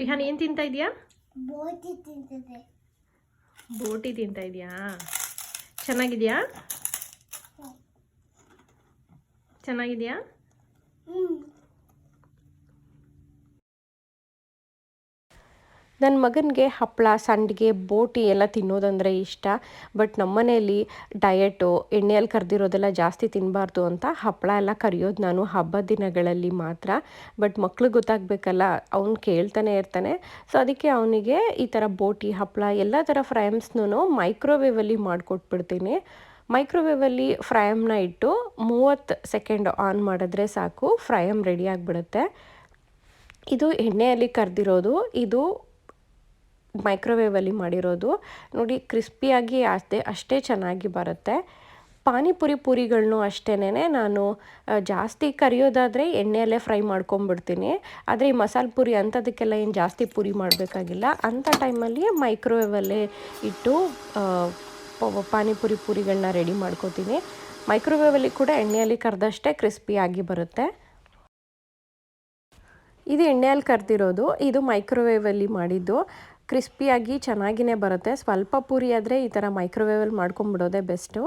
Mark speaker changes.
Speaker 1: ರಿಹಾನ್ ಏನು ತಿಂತಾ ಇದೆಯಾ?
Speaker 2: ಬೋಟಿ ತಿಂತಿದೆ
Speaker 1: ಬೋಟಿ ತಿಂತಾ ಇದೆಯಾ? ಚೆನ್ನಾಗಿದೆಯಾ? ಚೆನ್ನಾಗಿದೆಯಾ?
Speaker 3: ನನ್ನ ಮಗನಿಗೆ ಹಪ್ಪಳ ಸಂಡಿಗೆ, ಬೋಟಿ ಎಲ್ಲ ತಿನ್ನೋದಂದರೆ ಇಷ್ಟ. ಬಟ್ ನಮ್ಮನೆಯಲ್ಲಿ ಡಯಟು ಎಣ್ಣೆಯಲ್ಲಿ ಕರೆದಿರೋದೆಲ್ಲ ಜಾಸ್ತಿ ತಿನ್ನಬಾರ್ದು ಅಂತ ಹಪ್ಪಳ ಎಲ್ಲ ಕರಿಯೋದು ನಾನು ಹಬ್ಬ ದಿನಗಳಲ್ಲಿ ಮಾತ್ರ. ಬಟ್ ಮಕ್ಳಿಗೆ ಗೊತ್ತಾಗಬೇಕಲ್ಲ, ಅವ್ನು ಕೇಳ್ತಾನೆ ಇರ್ತಾನೆ. ಸೊ ಅದಕ್ಕೆ ಅವನಿಗೆ ಈ ಥರ ಬೋಟಿ ಹಪ್ಪಳ ಎಲ್ಲ ಥರ ಫ್ರೈಮ್ಸ್ನೂ ಮೈಕ್ರೋವೇವಲ್ಲಿ ಮಾಡಿಕೊಟ್ಬಿಡ್ತೀನಿ. ಮೈಕ್ರೋವೇವಲ್ಲಿ ಫ್ರೈಮ್ನ ಇಟ್ಟು ಮೂವತ್ತು ಸೆಕೆಂಡ್ ಆನ್ ಮಾಡಿದ್ರೆ ಸಾಕು, ಫ್ರೈಮ್ ರೆಡಿ ಆಗಿಬಿಡುತ್ತೆ. ಇದು ಎಣ್ಣೆಯಲ್ಲಿ ಕರೆದಿರೋದು, ಇದು ಮೈಕ್ರೋವೇವಲ್ಲಿ ಮಾಡಿರೋದು. ನೋಡಿ ಕ್ರಿಸ್ಪಿಯಾಗಿ ಅಷ್ಟೇ ಅಷ್ಟೇ ಚೆನ್ನಾಗಿ ಬರುತ್ತೆ. ಪಾನಿಪುರಿ ಪೂರಿಗಳನ್ನೂ ಅಷ್ಟೇನೆ ನಾನು ಜಾಸ್ತಿ ಕರಿಯೋದಾದರೆ ಎಣ್ಣೆಯಲ್ಲೇ ಫ್ರೈ ಮಾಡ್ಕೊಂಬಿಡ್ತೀನಿ. ಆದರೆ ಈ ಮಸಾಲೆ ಪುರಿ ಅಂಥದಕ್ಕೆಲ್ಲ ಏನು ಜಾಸ್ತಿ ಪುರಿ ಮಾಡಬೇಕಾಗಿಲ್ಲ. ಅಂಥ ಟೈಮಲ್ಲಿ ಮೈಕ್ರೋವೇವಲ್ಲೇ ಇಟ್ಟು ಪಾನಿಪುರಿ ಪೂರಿಗಳನ್ನ ರೆಡಿ ಮಾಡ್ಕೋತೀನಿ. ಮೈಕ್ರೋವೇವಲ್ಲಿ ಕೂಡ ಎಣ್ಣೆಯಲ್ಲಿ ಕರೆದಷ್ಟೇ ಕ್ರಿಸ್ಪಿಯಾಗಿ ಬರುತ್ತೆ. ಇದು ಎಣ್ಣೆಯಲ್ಲಿ ಕರೆದಿರೋದು. ಇದು ಮೈಕ್ರೋವೇವಲ್ಲಿ ಮಾಡಿದ್ದು. ಕ್ರಿಸ್ಪಿಯಾಗಿ ಚೆನ್ನಾಗಿಯೇ ಬರುತ್ತೆ. ಸ್ವಲ್ಪ ಪೂರಿ ಆದರೆ ಈ ಥರ ಮೈಕ್ರೋವೇವಲ್ಲಿ ಮಾಡ್ಕೊಂಬಿಡೋದೇ ಬೆಸ್ಟು